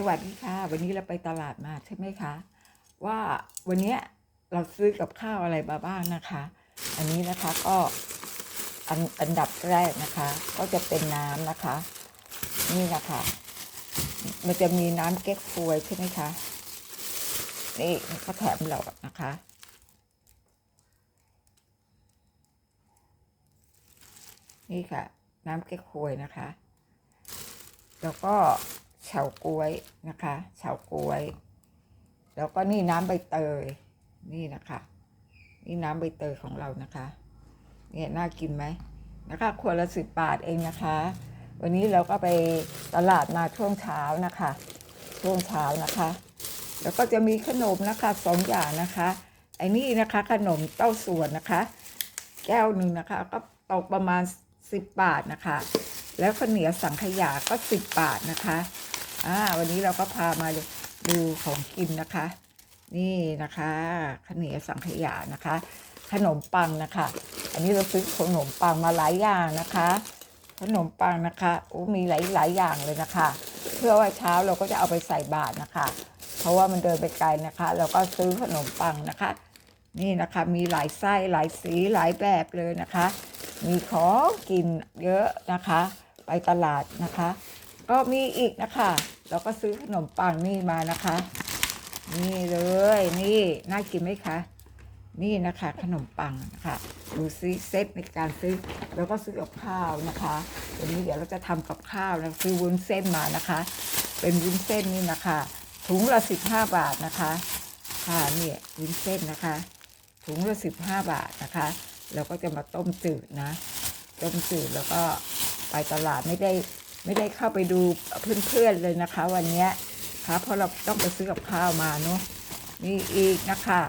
สวัสดีค่ะ วันนี้เราไปตลาดมาใช่ไหมคะ ว่าวันนี้เราซื้อกับข้าวอะไรมาบ้างนะคะ อันนี้นะคะก็อันอันดับแรกนะคะ ก็จะเป็นน้ำนะคะ นี่นะคะ มันจะมีน้ำเก๊กฮวยใช่ไหมคะนี่เขาแถมเรานะคะ นี่ค่ะ น้ำเก๊กฮวยนะคะ แล้วก็ เฉาก๊วยนะคะเฉาก๊วย แล้วก็นี่น้ำใบเตยนี่นะคะ นี่น้ำใบเตยของเรานะคะเนี่ยน่ากินไหมนะคะขวดละสิบบาทเองนะคะ วันนี้เราก็ไปตลาดมาช่วงเช้านะคะ ช่วงเช้านะคะ แล้วก็จะมีขนมนะคะสองอย่างนะคะไอ้นี่นะคะขนมเต้าส่วนนะคะ แก้วหนึ่งนะคะ ก็ตกประมาณ 10 บาทนะคะ แล้วข้าวเหนียวสังขยาก็ 10 บาทนะคะ อ่าวันนี้เราก็พามาดูของกินนะคะ นี่นะคะข้าวเหนียวสังขยานะคะ ขนมปังนะคะ อันนี้เราซื้อขนมปังมาหลายอย่างนะคะ ขนมปังนะคะโอ้มีหลายหลายอย่างเลยนะคะ เพื่อว่าเช้าเราก็จะเอาไปใส่บาตรนะคะ เพราะว่ามันเดินไปไกลนะคะ เราก็ซื้อขนมปังนะคะ นี่นะคะมีหลายไส้หลายสีหลายแบบเลยนะคะ มีของกินเยอะนะคะ ไปตลาดนะคะ ก็มีอีกนะคะ เราก็ซื้อขนมปังนี่มานะคะ นี่เลยนี่น่ากินไหมคะนี่นะคะขนมปังนะคะดูซิเซตในการซื้อแล้วก็ซื้อกับข้าวนะคะวันนี้เดี๋ยวเราจะทำกับข้าวนะซื้อวุ้นเส้นมานะคะ เป็นวุ้นเส้นนี่นะคะถุงละสิบห้าบาทนะคะค่ะเนี่ยวุ้นเส้นนะคะถุงละสิบห้าบาทนะคะเราก็จะมาต้มจืดนะ ต้มจืดแล้วก็ไปตลาดไม่ได้ ไม่ได้เข้าไปดูเพื่อนๆเลยนะคะ วันนี้ค่ะเพราะเราต้องไปซื้อกับข้าวมาเนาะนี่อีกนะคะ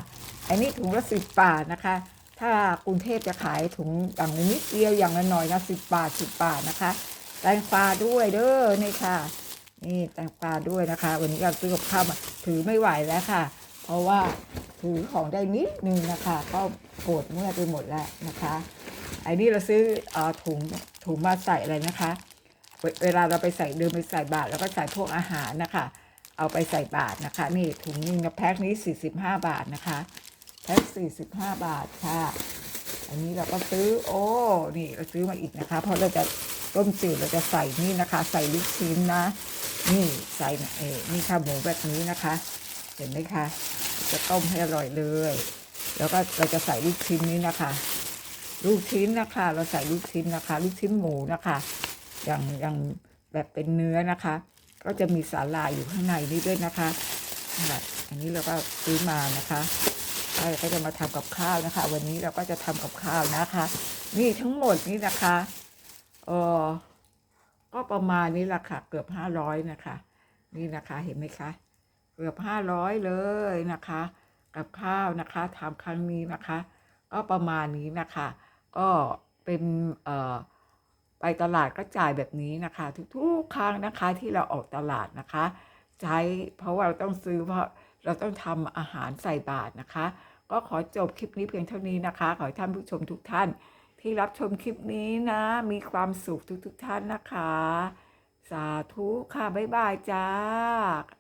อันนี้ถุงละสิบบาทนะคะ ถ้ากรุงเทพจะขายถุงอย่างนิดเดียวอย่างละหน่อยนะสิบบาทสิบบาทนะคะแตงกวาด้วยเด้อนี่ค่ะ นี่แตงกวาด้วยนะคะ วันนี้เราซื้อกับข้าวมาถือไม่ไหวแล้วค่ะ เพราะว่าถือของได้นิดนึงนะคะ ก็ปวดเมื่อยไปหมดแล้วนะคะไอ้นี่เราซื้อเอ่อถุงถุงมาใส่อะไรนะคะ เวลาเราไปใส่เดินไปใส่บาตรแล้วก็ใส่พวกอาหารนะคะ เอาไปใส่บาตรนะคะ นี่ถุงนึงแพ็คนี้ 45 บาทนะคะ แพ็ค45 บาทค่ะ อันนี้เราก็ซื้อโอ้นี่เราซื้อมาอีกนะคะ เพราะเราจะต้มจืดเราจะใส่นี่นะคะ ใส่ลูกชิ้นนะ นี่ใส่เออนี่ค่ะหมูแบบนี้นะคะ เห็นไหมคะ จะต้มให้อร่อยเลย แล้วก็เราจะใส่ลูกชิ้นนี้นะคะ ลูกชิ้นนะคะ เราใส่ลูกชิ้นนะคะ ลูกชิ้นหมูนะคะ อย่างอย่างแบบเป็นเนื้อนะคะ ก็จะมีสาลายอยู่ข้างในนี้ด้วยนะคะอันนี้เราก็ซื้อมานะคะเราก็จะมาทำกับข้าวนะคะ วันนี้เราก็จะทำกับข้าวนะคะ นี่ทั้งหมดนี้นะคะเออก็ประมาณนี้ละค่ะ เกือบห้าร้อยนะคะ นี่นะคะเห็นไหมคะ เกือบห้าร้อยเลยนะคะ กับข้าวนะคะทำครั้งนี้นะคะ ก็ประมาณนี้นะคะ ก็เป็นเอ่อ ไปตลาดก็จ่ายแบบนี้นะคะ ทุกๆครั้งนะคะที่เราออกตลาดนะคะ ใช้เพราะว่าเราต้องซื้อเพราะเราต้องทำอาหารใส่บาตรนะคะ ก็ขอจบคลิปนี้เพียงเท่านี้นะคะ ขอให้ท่านผู้ชมทุกท่าน ที่รับชมคลิปนี้นะ มีความสุขทุกๆท่านนะคะ สาธุค่ะบ๊ายบายจ้า